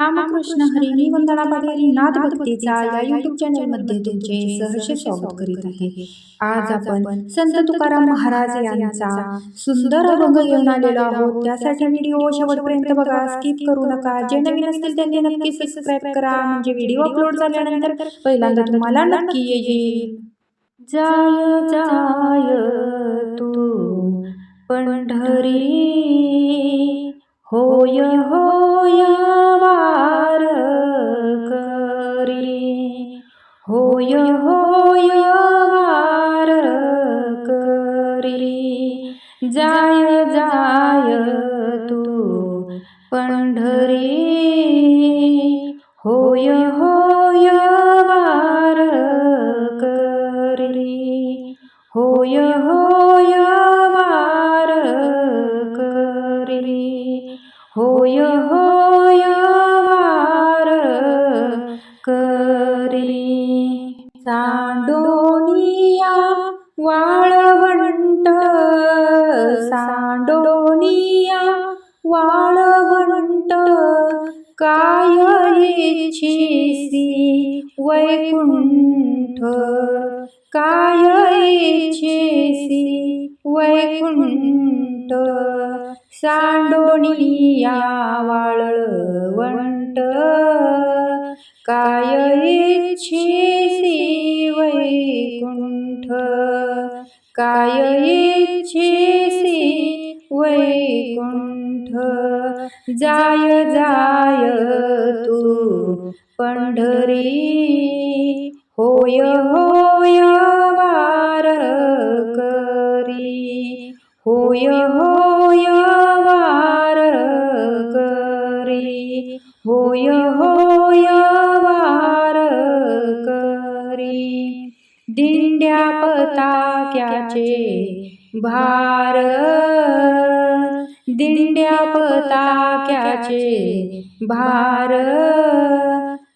रामकृष्ण हरी मी वंदना पाटील नाद भक्तीचा या युट्यूब चॅनलमध्ये तुमचे सहर्ष स्वागत करीत आहे. आज आपण संत तुकाराम महाराज यांचा सुंदर अभंग घेऊन आलेलो आहोत. त्यासाठी व्हिडिओ शेवटपर्यंत बघा. स्किप करू नका. जे नवीन असतील त्यांनी नक्की सबस्क्राईब करा. म्हणजे व्हिडिओ अपलोड झाल्यानंतर पहिल्यांदा तुम्हाला नक्की येईल. जाय जाय तू. पंढरी होय. होय. होय होय वार करी जाय जाय तू पंढरी. होय होय वार करी होय होय वार करी होय होय सांडोनिया वाळवंट. सांडोनिया वाळवंट. काय इच्छिसी वैकुंठ? काय इच्छिसी वैकुंठ? सांडोनिया वाळवंट. काय इच्छिसी वैकुंठ जाय जाय तू पंढरी. होय होय वार करी होय होय पताक्याचे भार. दिंड्या पताक्याचे भार.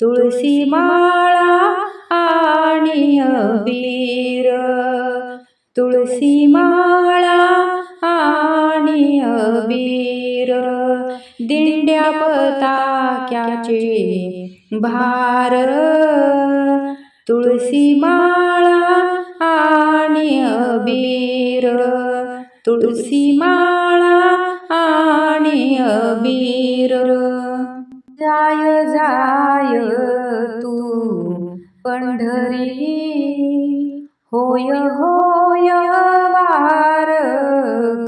तुळशी माळा आणि अबीर. तुळशी माळा आणि अबीर. दिंड्या पताक्याचे भार. तुळशी माळा आणि अबीर तुळसी माळा आणि अबीर. जाय जाय तू पंढरी होय होय वार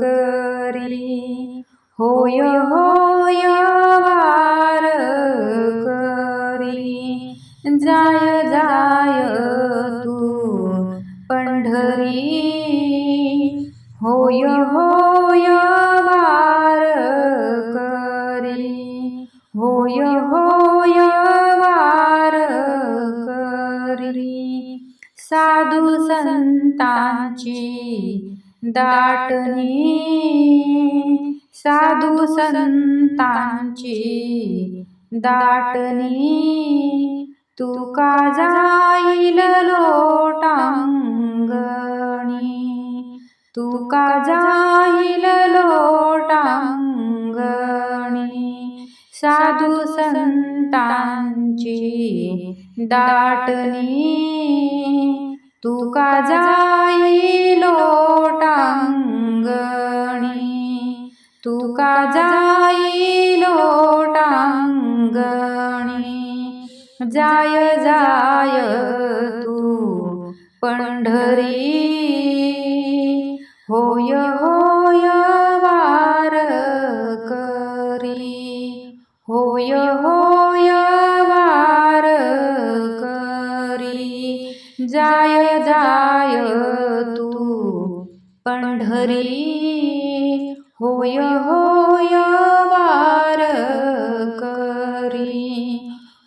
करी. होय होय वार करी. जाय पंढरी होय होय वार करी. होय होय वार करी. साधू संतांची दाटणी. साधू संतांची दाटणी. तुका जाईल लोटांगणी. तुका जाईल लोटांगणी. साधू संतांची दाटणी. तुका जाईल लोटांगणी. तुका जाईल लोटांगणी. जाय जाय तू पंढरी. होय होय वार करी. होय होय वार करी. जाय जाय तू पंढरी. होय होय वार करी.